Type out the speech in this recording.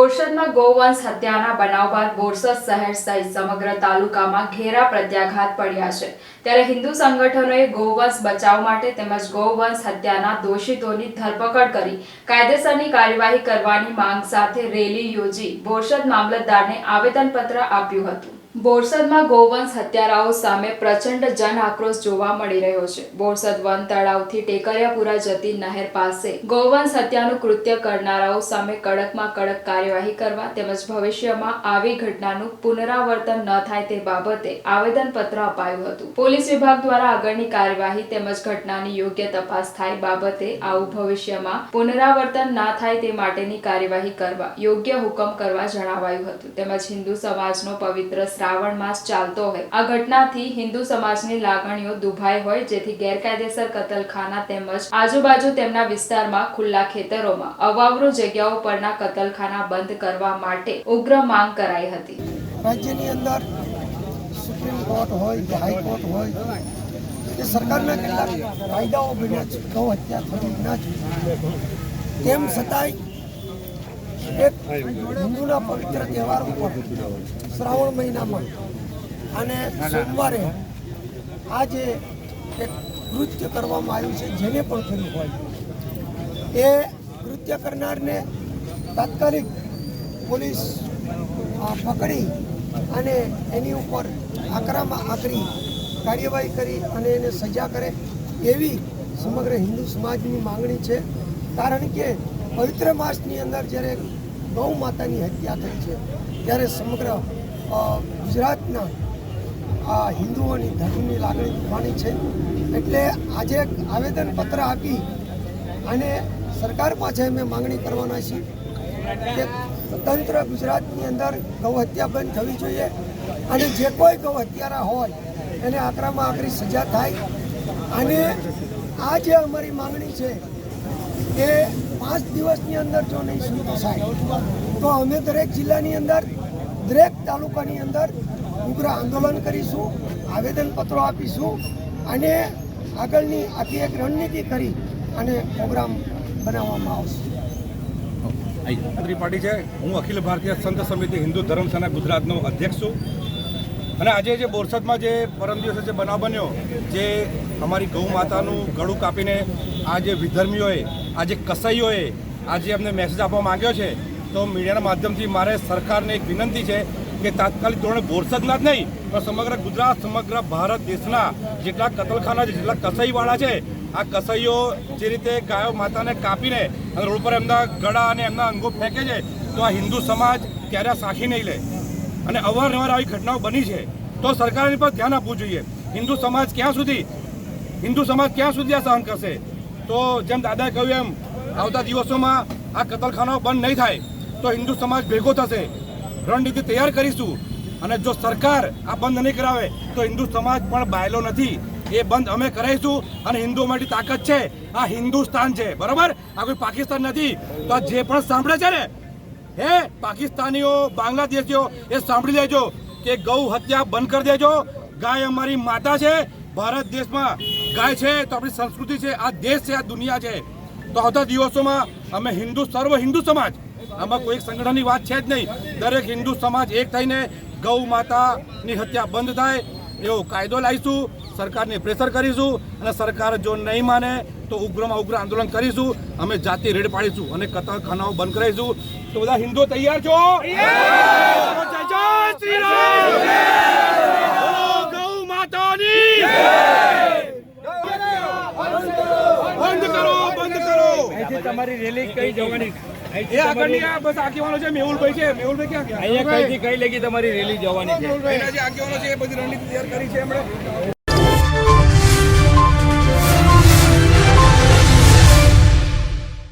બોરસદમાં ગૌવંશ હત્યાના બનાવ બાદ બોરસદ શહેર સહિત સમગ્ર તાલુકામાં ઘેરા પ્રત્યાઘાત પડ્યા છે. ત્યારે હિન્દુ સંગઠનોએ ગૌવંશ બચાવ માટે તેમજ ગૌવંશ હત્યાના દોષિતોની ધરપકડ કરી કાયદેસરની કાર્યવાહી કરવાની માંગ સાથે રેલી યોજી બોરસદ મામલતદારને આવેદનપત્ર આપ્યું હતું. બોરસદમાં ગૌવંશ હત્યારાઓ સામે પ્રચંડ જન આક્રોશ જોવા મળી રહ્યો છે. બોરસદ વન તળાવથી ટેકરિયાપુરા જતી નહેર પાસે ગૌવંશ હત્યાનું કૃત્ય કરનારાઓ સામે કડકમાં કડક કાર્યવાહી કરવા તેમજ ભવિષ્યમાં આવી ઘટનાનું પુનરાવર્તન ન થાય તે બાબતે આવેદનપત્ર અપાયું હતું. પોલીસ વિભાગ દ્વારા આગળની કાર્યવાહી તેમજ ઘટનાની યોગ્ય તપાસ થાય બાબતે આવું ભવિષ્યમાં પુનરાવર્તન ના થાય તે માટેની કાર્યવાહી કરવા યોગ્ય હુકમ કરવા જણાવાયું હતું. તેમજ હિન્દુ સમાજનો પવિત્ર શ્રાવણ માસ ચાલતો હોય. આ ઘટનાથી હિન્દુ સમાજની લાગણીઓ દુભાઈ હોય, જેથી ગેરકાયદેસર કતલખાના તેમજ આજુબાજુ તેમના વિસ્તારમાં ખુલ્લા ખેતરોમાં અવાવરૂ જગ્યાઓ પરના કતલખાના બંધ કરવા માટે ઉગ્ર માંગ કરાઈ હતી. રાજ્યની અંદર સુપ્રીમ કોર્ટ હોય કે હાઈકોર્ટ હોય કે સરકારના કેટલાક કાયદાઓ બન્યા છે ગૌ હત્યા થવી ના જોઈએ તેમ છતાંય એક હિન્દુના પવિત્ર તહેવાર ઉપર શ્રાવણ મહિનામાં. અને સોમવારે આજે એક કૃત્ય કરવામાં આવ્યું છે, જેને પણ કર્યું હોય. એ કૃત્ય કરનારને તાત્કાલિક પોલીસ પકડી અને એની ઉપર આકરામાં આકરી કાર્યવાહી કરી અને એને સજા કરે એવી સમગ્ર હિન્દુ સમાજની માંગણી છે. કારણ કે પવિત્ર માસની અંદર જ્યારે ગૌ માતાની હત્યા થઈ છે, ત્યારે સમગ્ર ગુજરાતના આ હિન્દુઓની ધર્મની લાગણી દુખવાની છે. એટલે આજે એક આવેદનપત્ર આપી અને સરકાર પાસે અમે માંગણી કરવાના છીએ કે સ્વતંત્ર ગુજરાતની અંદર ગૌ હત્યા બંધ થવી જોઈએ અને જે કોઈ ગૌ હત્યારા હોય એને આકરામાં આકરી સજા થાય. અને આ જે અમારી માંગણી છે કે પાંચ દિવસની અંદર જો નહીં થશે તો અમે દરેક જિલ્લાની અંદર, દરેક તાલુકાની અંદર ઉગ્ર આંદોલન કરીશું, આવેદનપત્રો આપીશું અને આગળની આખી એક રણનીતિ કરી અને પ્રોગ્રામ બનાવવામાં આવશે. ત્રિપાઠી છે. હું અખિલ ભારતીય સંત સમિતિ હિન્દુ ધર્મ સેના ગુજરાતનો અધ્યક્ષ છું. અને આજે જે બોરસદમાં જે પરમ દિવસે જે બનાવ બન્યો, જે અમારી ગૌ માતાનું ગળું કાપીને આ જે વિધર્મીઓએ, આ જે કસાઈઓએ આજે અમને મેસેજ આપવા માંગ્યો છે, તો મીડિયાના માધ્યમથી મારે સરકારને એક વિનંતી છે કે તાત્કાલિક ધોરણે બોરસદના જ નહીં, પણ સમગ્ર ગુજરાત, સમગ્ર ભારત દેશના જેટલા કતલખાના છે, જેટલા કસાઈવાળા છે, આ કસાઈઓ જે રીતે ગાયો માતાને કાપીને રોડ પર એમના ગળા અને એમના અંગો ફેંકે છે, તો આ હિન્દુ સમાજ ક્યારે સાખી નહીં લે. અને અવારનવાર આવી ઘટનાઓ બની છે, તો સરકારે પર ધ્યાન આપવું જોઈએ. હિન્દુ સમાજ ક્યાં સુધી, હિન્દુ સમાજ ક્યાં સુધી આ સહન કરશે? તો જેમ દાદાએ કહ્યું એમ, આવતા દિવસોમાં આ કતલખાનાઓ બંધ નહીં થાય, તો હિન્દુ સમાજ ભેગો થશે. રણનીતિ તૈયાર કરીશું. અને જો સરકાર આ બંધ નહીં કરાવે, તો હિન્દુ સમાજ પણ બાયલો નથી. એ બંધ અમે કરાવીશું અને હિન્દુઓ માટે તાકાત છે. આ હિન્દુસ્તાન છે. બરોબર? આ કોઈ પાકિસ્તાન નથી. તો જે પણ સાંભળે છે ને હે, પાકિસ્તાનીઓ, બાંગ્લાદેશીઓ, એ સાંભળી લેજો કે ગૌ હત્યા બંધ કરી દેજો. ગાય અમારી માતા છે, ભારત દેશમાં ગાય છે, તો આપણી સંસ્કૃતિ છે, આ દેશ છે, આ દુનિયા છે. તો આવતા દિવસોમાં અમે હિન્દુ, સર્વ હિન્દુ સમાજ, આમાં કોઈ સંગઠનની વાત છે જ નહીં. દરેક હિન્દુ સમાજ એક થઈને ગૌ માતાની હત્યા બંધ થાય, એવો કાયદો લાવીશું, સરકારને પ્રેશર કરીશું, અને સરકાર જો નહીં માને તો ઉગ્રમાં ઉગ્ર આંદોલન કરીશું. અમે જાતિ રેડ પાડીશું અને કતલખાનાઓ બંધ કરાવીશું. તો બધા હિન્દુ તૈયાર છો? જય જય શ્રી રામ. ગૌ માતાની. બંધ કરો બંધ કરો. તમારી રેલી કઈ જવાની? એ આગળની આ બસ આગેવાનો છે મેહુલભાઈ છે. મેહુલભાઈ ક્યાં ગયા? અહીંયા કઈ કઈ લેગી તમારી રેલી જવાની છે? એના જે આગેવાનો છે એ બધી રણનીતિ તૈયાર કરી છે એમણે.